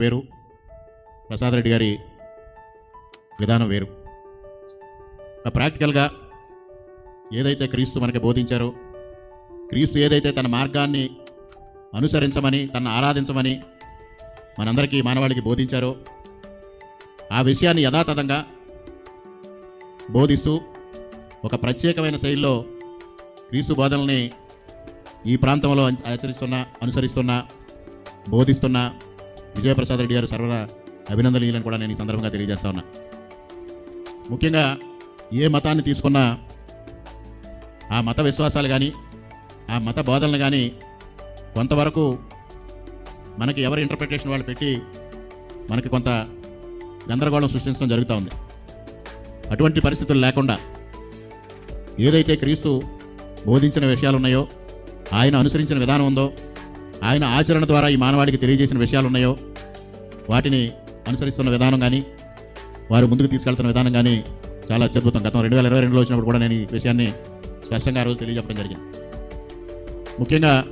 వేరు. ప్రసాద్ రెడ్డి గారి విధానం వేరు. ప్రాక్టికల్గా ఏదైతే క్రీస్తు మనకి బోధించారో క్రీస్తు ఏదైతే తన మార్గాన్ని అనుసరించమని తన ఆరాధించమని మనందరికీ మానవాళికి బోధించారో ఆ విషయాన్ని యథాతథంగా బోధిస్తూ ఒక ప్రత్యేకమైన శైలిలో క్రీస్తు బోధనల్ని ఈ ప్రాంతంలో ఆచరిస్తున్న అనుసరిస్తున్న బోధిస్తున్న విజయప్రసాద్ రెడ్డి గారు సర్వర అభినందనీయులను కూడా నేను ఈ సందర్భంగా తెలియజేస్తా ఉన్నా. ముఖ్యంగా ఏ మతాన్ని తీసుకున్నా ఆ మత విశ్వాసాలు కానీ ఆ మత బోధనలు కానీ కొంతవరకు మనకి ఎవరి ఇంటర్ప్రిటేషన్ వాళ్ళు పెట్టి మనకి కొంత గందరగోళం సృష్టించడం జరుగుతూ ఉంది. అటువంటి పరిస్థితులు లేకుండా ఏదైతే క్రీస్తు బోధించిన విషయాలు ఉన్నాయో ఆయన అనుసరించిన విధానం ఉందో ఆయన ఆచరణ ద్వారా ఈ మానవాడికి తెలియజేసిన విషయాలు ఉన్నాయో వాటిని అనుసరిస్తున్న విధానం కానీ వారు ముందుకు తీసుకెళ్తున్న విధానం కానీ చాలా అత్యద్భుతం. గతం రెండు వేల ఇరవై రెండులో వచ్చినప్పుడు కూడా నేను ఈ విషయాన్ని స్పష్టంగా ఆ రోజు తెలియజెప్పడం జరిగింది. ముఖ్యంగా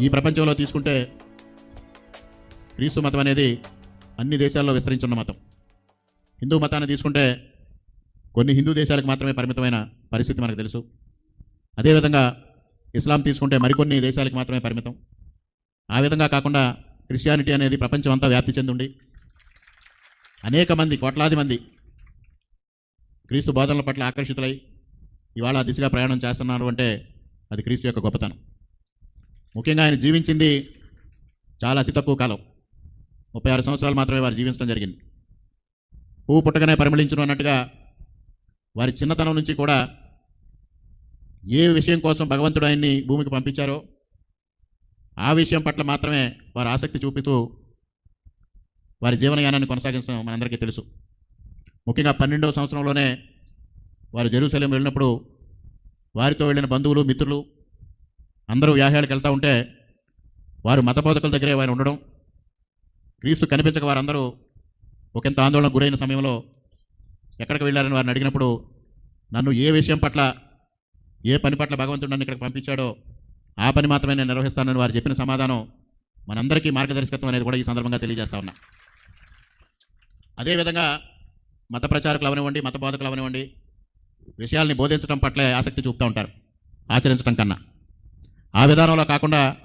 ఈ ప్రపంచంలో తీసుకుంటే క్రీస్తు మతం అనేది అన్ని దేశాల్లో విస్తరించున్న మతం. హిందూ మతాన్ని తీసుకుంటే కొన్ని హిందూ దేశాలకు మాత్రమే పరిమితమైన పరిస్థితి మనకు తెలుసు. అదేవిధంగా ఇస్లాం తీసుకుంటే మరికొన్ని దేశాలకు మాత్రమే పరిమితం. ఆ విధంగా కాకుండా క్రిస్టియానిటీ అనేది ప్రపంచం అంతా వ్యాప్తి చెందుండి. అనేక మంది కోట్లాది మంది క్రీస్తు బోధనల పట్ల ఆకర్షితులై ఇవాళ ఆ దిశగా ప్రయాణం చేస్తున్నారు అంటే అది క్రీస్తు యొక్క గొప్పతనం. ముఖ్యంగా ఆయన జీవించింది చాలా అతి తక్కువ కాలం. ముప్పై ఆరు సంవత్సరాలు మాత్రమే వారు జీవించడం జరిగింది. పువ్వు పుట్టగానే పరిమళించడం అన్నట్టుగా వారి చిన్నతనం నుంచి కూడా ఏ విషయం కోసం భగవంతుడు ఆయన్ని భూమికి పంపించారో ఆ విషయం పట్ల మాత్రమే వారు ఆసక్తి చూపుతూ వారి జీవనయానాన్ని కొనసాగించడం మనందరికీ తెలుసు. ముఖ్యంగా పన్నెండవ సంవత్సరంలోనే వారు జెరూసలేం వెళ్ళినప్పుడు వారితో వెళ్ళిన బంధువులు మిత్రులు అందరూ వ్యాహ్యాలకు వెళ్తూ ఉంటే వారు మతబోధకుల దగ్గరే వారు ఉండడం క్రీస్తు కనిపించక వారందరూ ఒకంత ఆందోళనకు గురైన సమయంలో ఎక్కడికి వెళ్ళారని వారిని అడిగినప్పుడు నన్ను ఏ విషయం పట్ల ఏ పని పట్ల భగవంతుడు నన్ను ఇక్కడికి పంపించాడో ఆ పని మాత్రమే నేను నిర్వహిస్తానని వారు చెప్పిన సమాధానం మనందరికీ మార్గదర్శకత్వం అనేది కూడా ఈ సందర్భంగా తెలియజేస్తా ఉన్నా. అదేవిధంగా మత ప్రచారకులు అవనివ్వండి మత బోధకులు అవనివ్వండి విషయాల్ని బోధించడం పట్లే ఆసక్తి చూపుతూ ఉంటారు ఆచరించడం కన్నా. ఆ విధానంలో కాకుండా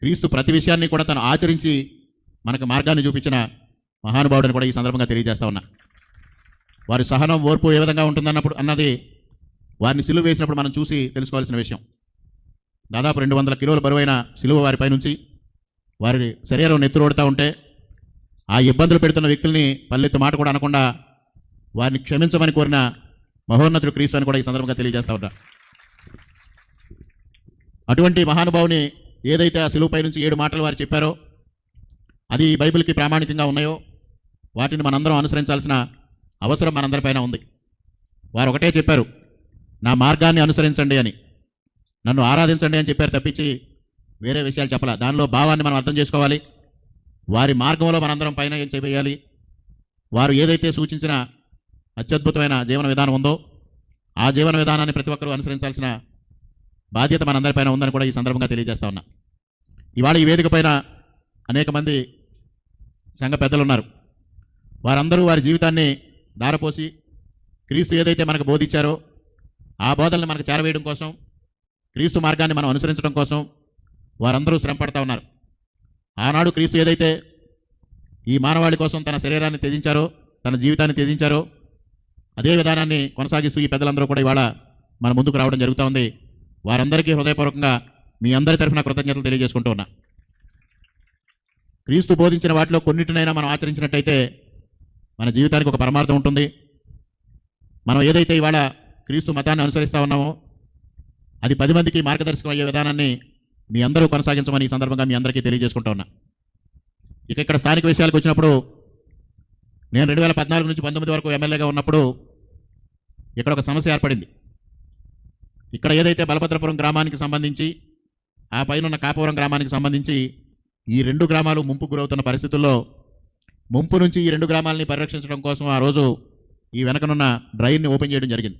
క్రీస్తు ప్రతి విషయాన్ని కూడా తను ఆచరించి మనకు మార్గాన్ని చూపించిన మహానుభావుడిని కూడా ఈ సందర్భంగా తెలియజేస్తా ఉన్నా. వారి సహనం ఓర్పు ఏ విధంగా ఉంటుందన్నప్పుడు అన్నది వారిని సిలువ వేసినప్పుడు మనం చూసి తెలుసుకోవాల్సిన విషయం. దాదాపు రెండు వందల కిలోల బరువైన సిలువ వారిపై నుంచి వారి శరీరం నెత్తురోడుతూ ఉంటే ఆ ఇబ్బందులు పెడుతున్న వ్యక్తుల్ని పల్లెత్తు మాట కూడా అనకుండా వారిని క్షమించమని కోరిన మహోన్నతుడు క్రీస్తు అని కూడా ఈ సందర్భంగా తెలియజేస్తా ఉంటా అటువంటి మహానుభావుని ఏదైతే ఆ సిలువుపై నుంచి ఏడు మాటలు వారు చెప్పారో అది బైబిల్కి ప్రామాణికంగా ఉన్నాయో వాటిని మనందరం అనుసరించాల్సిన అవసరం మనందరిపైన ఉంది. వారు ఒకటే చెప్పారు నా మార్గాన్ని అనుసరించండి అని. నన్ను ఆరాధించండి అని చెప్పారు తప్పించి వేరే విషయాలు చెప్పాల. దానిలో భావాన్ని మనం అర్థం చేసుకోవాలి. వారి మార్గంలో మనందరం పైన ఏం చేయాలి? వారు ఏదైతే సూచించిన అత్యద్భుతమైన జీవన విధానం ఉందో ఆ జీవన విధానాన్ని ప్రతి ఒక్కరూ అనుసరించాల్సిన బాధ్యత మనందరిపైన ఉందని కూడా ఈ సందర్భంగా తెలియజేస్తా ఉన్నా. ఇవాళ ఈ వేదిక పైన అనేక మంది సంఘ పెద్దలు ఉన్నారు వారందరూ వారి జీవితాన్ని దారపోసి క్రీస్తు ఏదైతే మనకు బోధించారో ఆ బోధనని మనకు చేరవేయడం కోసం క్రీస్తు మార్గాన్ని మనం అనుసరించడం కోసం వారందరూ శ్రమపడతా ఉన్నారు. ఆనాడు క్రీస్తు ఏదైతే ఈ మానవాళి కోసం తన శరీరాన్ని త్యజించారో తన జీవితాన్ని త్యజించారో అదే విధానాన్ని కొనసాగిస్తూ ఈ పెద్దలందరూ కూడా ఇవాళ మన ముందుకు రావడం జరుగుతూ ఉంది. వారందరికీ హృదయపూర్వకంగా మీ అందరి తరఫున కృతజ్ఞతలు తెలియజేసుకుంటూ ఉన్నా. క్రీస్తు బోధించిన వాటిలో కొన్నిటినైనా మనం ఆచరించినట్టయితే మన జీవితానికి ఒక పరమార్థం ఉంటుంది. మనం ఏదైతే ఇవాళ క్రీస్తు మతాన్ని అనుసరిస్తూ ఉన్నామో. అది పది మందికి మార్గదర్శకం అయ్యే విధానాన్ని మీ అందరూ కొనసాగించమని ఈ సందర్భంగా మీ అందరికీ తెలియజేసుకుంటా ఉన్నా. ఇక ఇక్కడ స్థానిక విషయాలకు వచ్చినప్పుడు నేను రెండు వేల పద్నాలుగు నుంచి పంతొమ్మిది వరకు ఎమ్మెల్యేగా ఉన్నప్పుడు ఇక్కడ ఒక సమస్య ఏర్పడింది. ఇక్కడ ఏదైతే బలభద్రపురం గ్రామానికి సంబంధించి ఆ పైన ఉన్న కాపవరం గ్రామానికి సంబంధించి ఈ రెండు గ్రామాలు ముంపు గురవుతున్న పరిస్థితుల్లో ముంపు నుంచి ఈ రెండు గ్రామాలని పరిరక్షించడం కోసం ఆ రోజు ఈ వెనకనున్న డ్రైన్ని ఓపెన్ చేయడం జరిగింది.